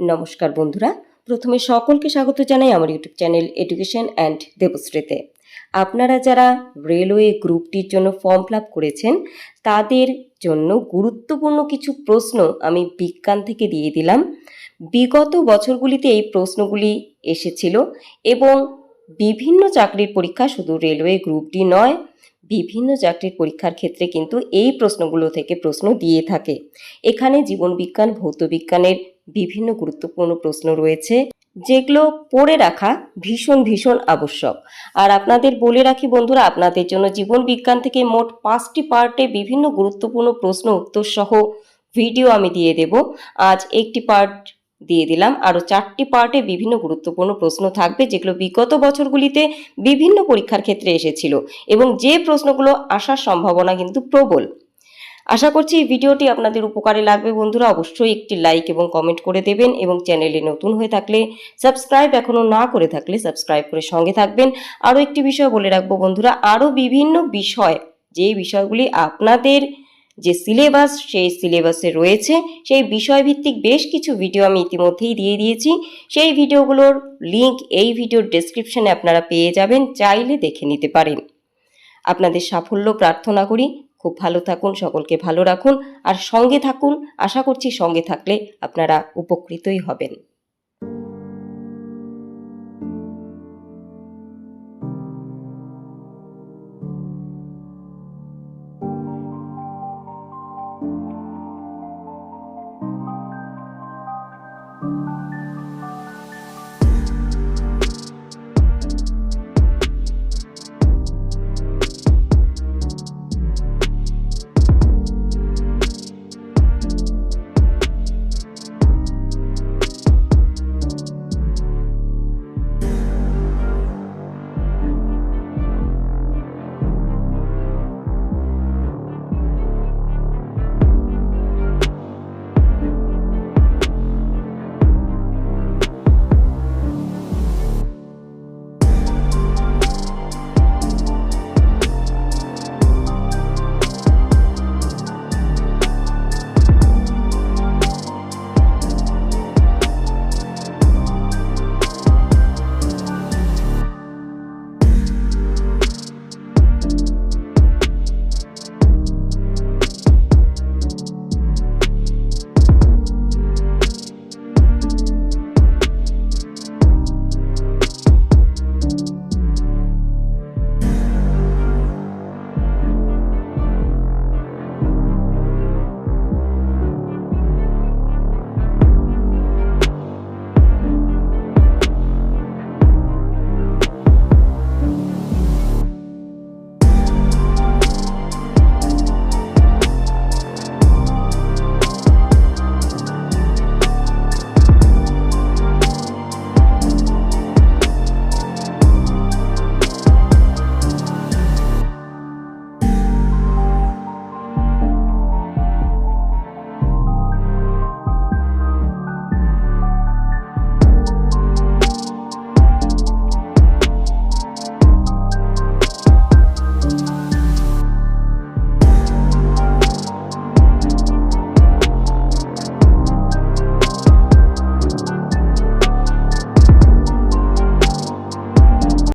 নমস্কার বন্ধুরা, প্রথমে সকলকে স্বাগত জানাই আমার ইউটিউব চ্যানেল এডুকেশন অ্যান্ড দেবশ্রীতে আপনারা যারা রেলওয়ে গ্রুপটির জন্য ফর্ম ফিল করেছেন, তাদের জন্য গুরুত্বপূর্ণ কিছু প্রশ্ন আমি বিজ্ঞান থেকে দিয়ে দিলাম। বিগত বছরগুলিতে এই প্রশ্নগুলি এসেছিল এবং বিভিন্ন চাকরির পরীক্ষা শুধু রেলওয়ে গ্রুপটি নয় বিভিন্ন চাকরির পরীক্ষার ক্ষেত্রে কিন্তু এই প্রশ্নগুলো থেকে প্রশ্ন দিয়ে থাকে। এখানে জীবনবিজ্ঞান ভৌতবিজ্ঞানের বিভিন্ন গুরুত্বপূর্ণ প্রশ্ন রয়েছে, যেগুলো পড়ে রাখা ভীষণ ভীষণ আবশ্যক। আর আপনাদের বলে রাখি বন্ধুরা, আপনাদের জন্য জীবন বিজ্ঞান থেকে মোট পাঁচটি পার্টে বিভিন্ন গুরুত্বপূর্ণ প্রশ্ন উত্তর সহ ভিডিও আমি দিয়ে দেব। আজ একটি পার্ট দিয়ে দিলাম। আরও চারটি পার্টে বিভিন্ন গুরুত্বপূর্ণ প্রশ্ন থাকবে, যেগুলো বিগত বছরগুলিতে বিভিন্ন পরীক্ষার ক্ষেত্রে এসেছিল এবং যে প্রশ্নগুলো আসার সম্ভাবনা কিন্তু প্রবল। আশা করছি এই ভিডিওটি আপনাদের উপকারে লাগবে। বন্ধুরা, অবশ্যই একটি লাইক এবং কমেন্ট করে দেবেন এবং চ্যানেলে নতুন হয়ে থাকলে সাবস্ক্রাইব এখনও না করে থাকলে সাবস্ক্রাইব করে সঙ্গে থাকবেন। আরও একটি বিষয় বলে রাখব বন্ধুরা, আরও বিভিন্ন বিষয় যে বিষয়গুলি আপনাদের যে সিলেবাস সেই সিলেবাসে রয়েছে, সেই বিষয়ভিত্তিক বেশ কিছু ভিডিও আমি ইতিমধ্যেই দিয়ে দিয়েছি। সেই ভিডিওগুলোর লিংক এই ভিডিওর ডেসক্রিপশনে আপনারা পেয়ে যাবেন, চাইলে দেখে নিতে পারেন। আপনাদের সাফল্য প্রার্থনা করি। খুব ভালো থাকুন, সকলকে ভালো রাখুন। আর সঙ্গে থাকুন, আশা করছি সঙ্গে থাকলে আপনারা উপকৃতই হবেন।